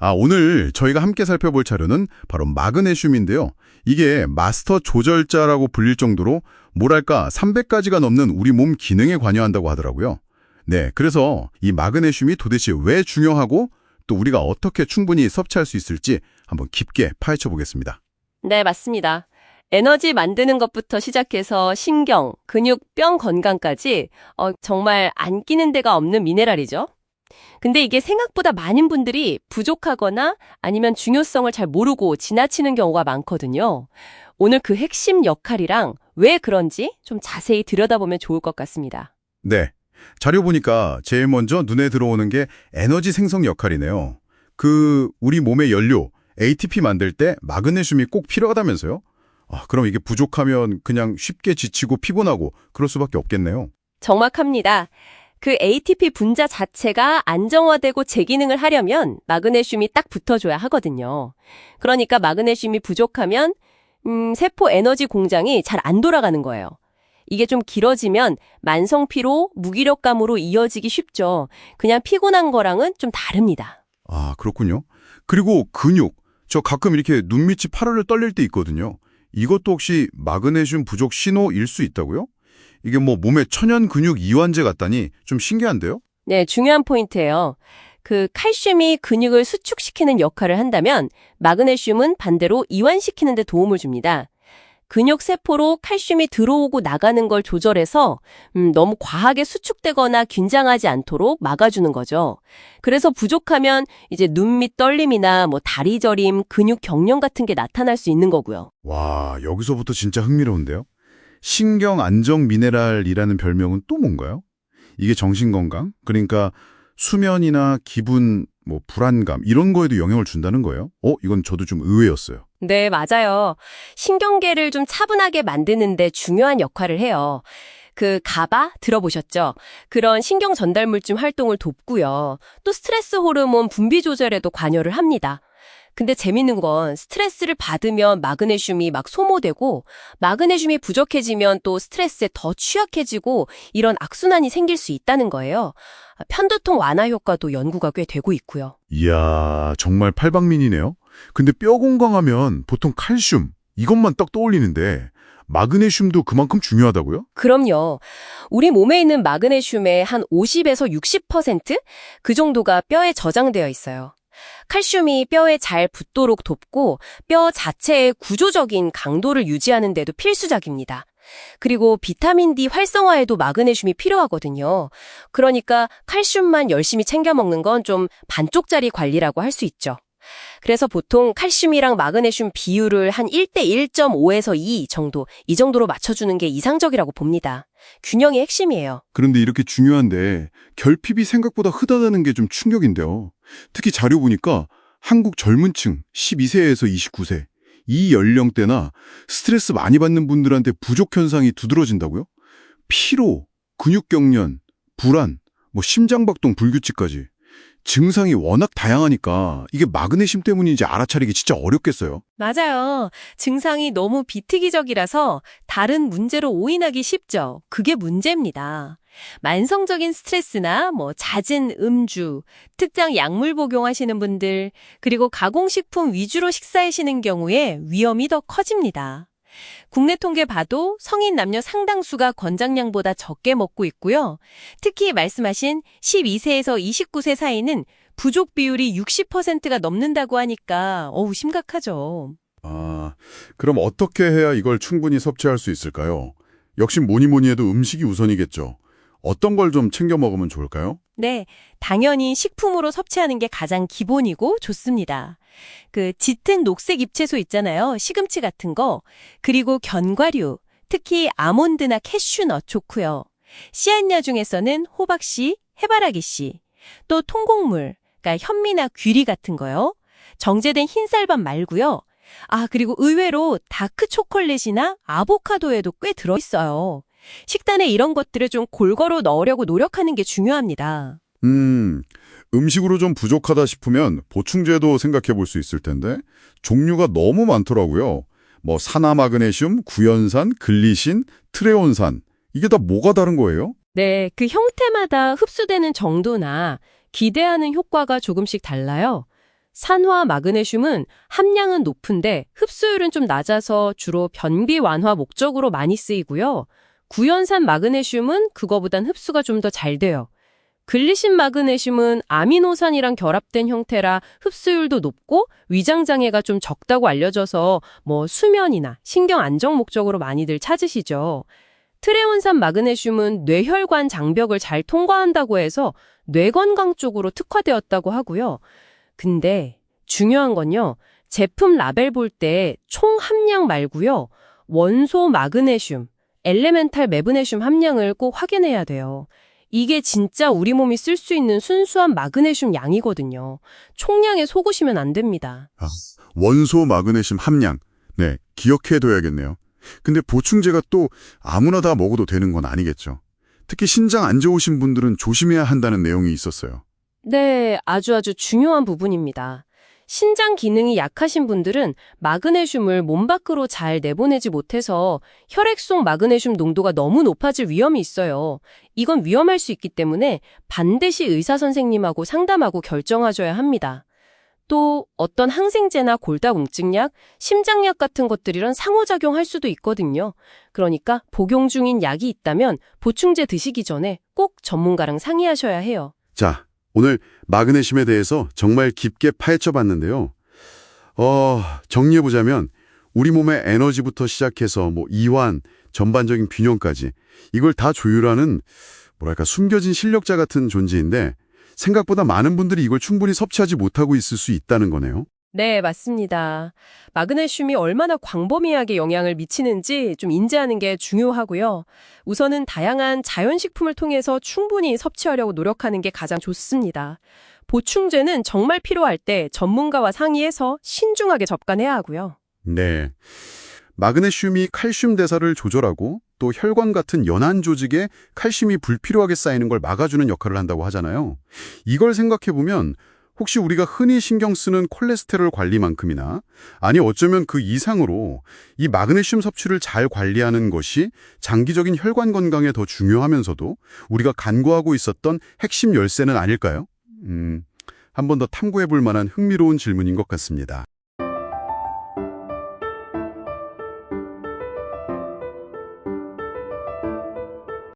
아, 오늘 저희가 함께 살펴볼 자료는 바로 마그네슘인데요. 이게 마스터 조절자라고 불릴 정도로 뭐랄까 300가지가 넘는 우리 몸 기능에 관여한다고 하더라고요. 네, 그래서 이 마그네슘이 도대체 왜 중요하고 또 우리가 어떻게 충분히 섭취할 수 있을지 한번 깊게 파헤쳐 보겠습니다. 네, 맞습니다. 에너지 만드는 것부터 시작해서 신경, 근육, 뼈 건강까지 어, 정말 안 끼는 데가 없는 미네랄이죠. 근데 이게 생각보다 많은 분들이 부족하거나 아니면 중요성을 잘 모르고 지나치는 경우가 많거든요. 오늘 그 핵심 역할이랑 왜 그런지 좀 자세히 들여다보면 좋을 것 같습니다. 네. 자료 보니까 제일 먼저 눈에 들어오는 게 에너지 생성 역할이네요. 그 우리 몸의 연료 ATP 만들 때 마그네슘이 꼭 필요하다면서요? 아, 그럼 이게 부족하면 그냥 쉽게 지치고 피곤하고 그럴 수밖에 없겠네요. 정확합니다. 그 ATP 분자 자체가 안정화되고 재기능을 하려면 마그네슘이 딱 붙어줘야 하거든요. 그러니까 마그네슘이 부족하면 음, 세포 에너지 공장이 잘 안 돌아가는 거예요. 이게 좀 길어지면 만성 피로, 무기력감으로 이어지기 쉽죠. 그냥 피곤한 거랑은 좀 다릅니다. 아, 그렇군요. 그리고 근육. 저 가끔 이렇게 눈밑이 파르르 떨릴 때 있거든요. 이것도 혹시 마그네슘 부족 신호일 수 있다고요? 이게 뭐 몸에 천연 근육 이완제 같다니 좀 신기한데요? 네, 중요한 포인트예요. 그 칼슘이 근육을 수축시키는 역할을 한다면 마그네슘은 반대로 이완시키는 데 도움을 줍니다. 근육 세포로 칼슘이 들어오고 나가는 걸 조절해서 음, 너무 과하게 수축되거나 긴장하지 않도록 막아주는 거죠. 그래서 부족하면 이제 눈 밑 떨림이나 뭐 다리 저림, 근육 경련 같은 게 나타날 수 있는 거고요. 와, 여기서부터 진짜 흥미로운데요? 신경 안정 미네랄이라는 별명은 또 뭔가요? 이게 정신건강? 그러니까 수면이나 기분, 뭐 불안감 이런 거에도 영향을 준다는 거예요? 어, 이건 저도 좀 의외였어요. 네, 맞아요. 신경계를 좀 차분하게 만드는데 중요한 역할을 해요. 그 가바 들어보셨죠? 그런 신경 전달물질 활동을 돕고요. 또 스트레스 호르몬 분비 조절에도 관여를 합니다. 근데 재밌는 건 스트레스를 받으면 마그네슘이 막 소모되고 마그네슘이 부족해지면 또 스트레스에 더 취약해지고 이런 악순환이 생길 수 있다는 거예요. 편두통 완화 효과도 연구가 꽤 되고 있고요. 이야, 정말 팔방민이네요. 근데 뼈 건강하면 보통 칼슘 이것만 딱 떠올리는데 마그네슘도 그만큼 중요하다고요? 그럼요. 우리 몸에 있는 마그네슘의 한 50에서 60%? 그 정도가 뼈에 저장되어 있어요. 칼슘이 뼈에 잘 붙도록 돕고 뼈 자체의 구조적인 강도를 유지하는 데도 필수적입니다. 그리고 비타민 D 활성화에도 마그네슘이 필요하거든요. 그러니까 칼슘만 열심히 챙겨 먹는 건 좀 반쪽짜리 관리라고 할 수 있죠. 그래서 보통 칼슘이랑 마그네슘 비율을 한 1대 1.5에서 2 정도, 이 정도로 맞춰주는 게 이상적이라고 봅니다. 균형이 핵심이에요. 그런데 이렇게 중요한데 결핍이 생각보다 흔하다는 게 좀 충격인데요. 특히 자료 보니까 한국 젊은 층 12세에서 29세 이 연령대나 스트레스 많이 받는 분들한테 부족 현상이 두드러진다고요? 피로, 근육 경련, 불안, 뭐 심장박동 불규칙까지 증상이 워낙 다양하니까 이게 마그네슘 때문인지 알아차리기 진짜 어렵겠어요. 맞아요. 증상이 너무 비특이적이라서 다른 문제로 오인하기 쉽죠. 그게 문제입니다. 만성적인 스트레스나 뭐 잦은 음주, 특정 약물 복용하시는 분들, 그리고 가공식품 위주로 식사하시는 경우에 위험이 더 커집니다. 국내 통계 봐도 성인 남녀 상당수가 권장량보다 적게 먹고 있고요. 특히 말씀하신 12세에서 29세 사이는 부족 비율이 60%가 넘는다고 하니까 어우 심각하죠. 아, 그럼 어떻게 해야 이걸 충분히 섭취할 수 있을까요? 역시 뭐니 뭐니 해도 음식이 우선이겠죠. 어떤 걸 좀 챙겨 먹으면 좋을까요? 네, 당연히 식품으로 섭취하는 게 가장 기본이고 좋습니다. 그 짙은 녹색 잎채소 있잖아요. 시금치 같은 거. 그리고 견과류, 특히 아몬드나 캐슈넛 좋고요. 씨앗야 중에서는 호박씨, 해바라기씨, 또 통곡물, 그러니까 현미나 귀리 같은 거요. 정제된 흰쌀밥 말고요. 아, 그리고 의외로 다크 초콜릿이나 아보카도에도 꽤 들어있어요. 식단에 이런 것들을 좀 골고루 넣으려고 노력하는 게 중요합니다. 음, 음식으로 좀 부족하다 싶으면 보충제도 생각해 볼 수 있을 텐데 종류가 너무 많더라고요. 뭐 산화마그네슘, 구연산, 글리신, 트레온산 이게 다 뭐가 다른 거예요? 네, 그 형태마다 흡수되는 정도나 기대하는 효과가 조금씩 달라요. 산화 마그네슘은 함량은 높은데 흡수율은 좀 낮아서 주로 변비 완화 목적으로 많이 쓰이고요. 구연산 마그네슘은 그거보단 흡수가 좀 더 잘 돼요. 글리신 마그네슘은 아미노산이랑 결합된 형태라 흡수율도 높고 위장 장애가 좀 적다고 알려져서 뭐 수면이나 신경 안정 목적으로 많이들 찾으시죠. 트레온산 마그네슘은 뇌혈관 장벽을 잘 통과한다고 해서 뇌 건강 쪽으로 특화되었다고 하고요. 근데 중요한 건요. 제품 라벨 볼 때 총 함량 말고요. 원소 마그네슘, 엘레멘탈 매그네슘 함량을 꼭 확인해야 돼요. 이게 진짜 우리 몸이 쓸 수 있는 순수한 마그네슘 양이거든요. 총량에 속으시면 안 됩니다. 원소 마그네슘 함량. 네, 기억해둬야겠네요. 근데 보충제가 또 아무나 다 먹어도 되는 건 아니겠죠. 특히 신장 안 좋으신 분들은 조심해야 한다는 내용이 있었어요. 네, 아주 아주 중요한 부분입니다. 신장 기능이 약하신 분들은 마그네슘을 몸 밖으로 잘 내보내지 못해서 혈액 속 마그네슘 농도가 너무 높아질 위험이 있어요. 이건 위험할 수 있기 때문에 반드시 의사 선생님하고 상담하고 결정하셔야 합니다. 또 어떤 항생제나 골다공증약, 심장약 같은 것들이랑 상호작용할 수도 있거든요. 그러니까 복용 중인 약이 있다면 보충제 드시기 전에 꼭 전문가랑 상의하셔야 해요. 자, 오늘 마그네슘에 대해서 정말 깊게 파헤쳐 봤는데요. 어, 정리해보자면 우리 몸의 에너지부터 시작해서 뭐 이완, 전반적인 균형까지 이걸 다 조율하는 뭐랄까 숨겨진 실력자 같은 존재인데 생각보다 많은 분들이 이걸 충분히 섭취하지 못하고 있을 수 있다는 거네요. 네, 맞습니다. 마그네슘이 얼마나 광범위하게 영향을 미치는지 좀 인지하는 게 중요하고요. 우선은 다양한 자연식품을 통해서 충분히 섭취하려고 노력하는 게 가장 좋습니다. 보충제는 정말 필요할 때 전문가와 상의해서 신중하게 접근해야 하고요. 네. 마그네슘이 칼슘 대사를 조절하고 또 혈관 같은 연한 조직에 칼슘이 불필요하게 쌓이는 걸 막아주는 역할을 한다고 하잖아요. 이걸 생각해보면 혹시 우리가 흔히 신경 쓰는 콜레스테롤 관리만큼이나 아니 어쩌면 그 이상으로 이 마그네슘 섭취를 잘 관리하는 것이 장기적인 혈관 건강에 더 중요하면서도 우리가 간과하고 있었던 핵심 열쇠는 아닐까요? 음, 한 번 더 탐구해 볼 만한 흥미로운 질문인 것 같습니다.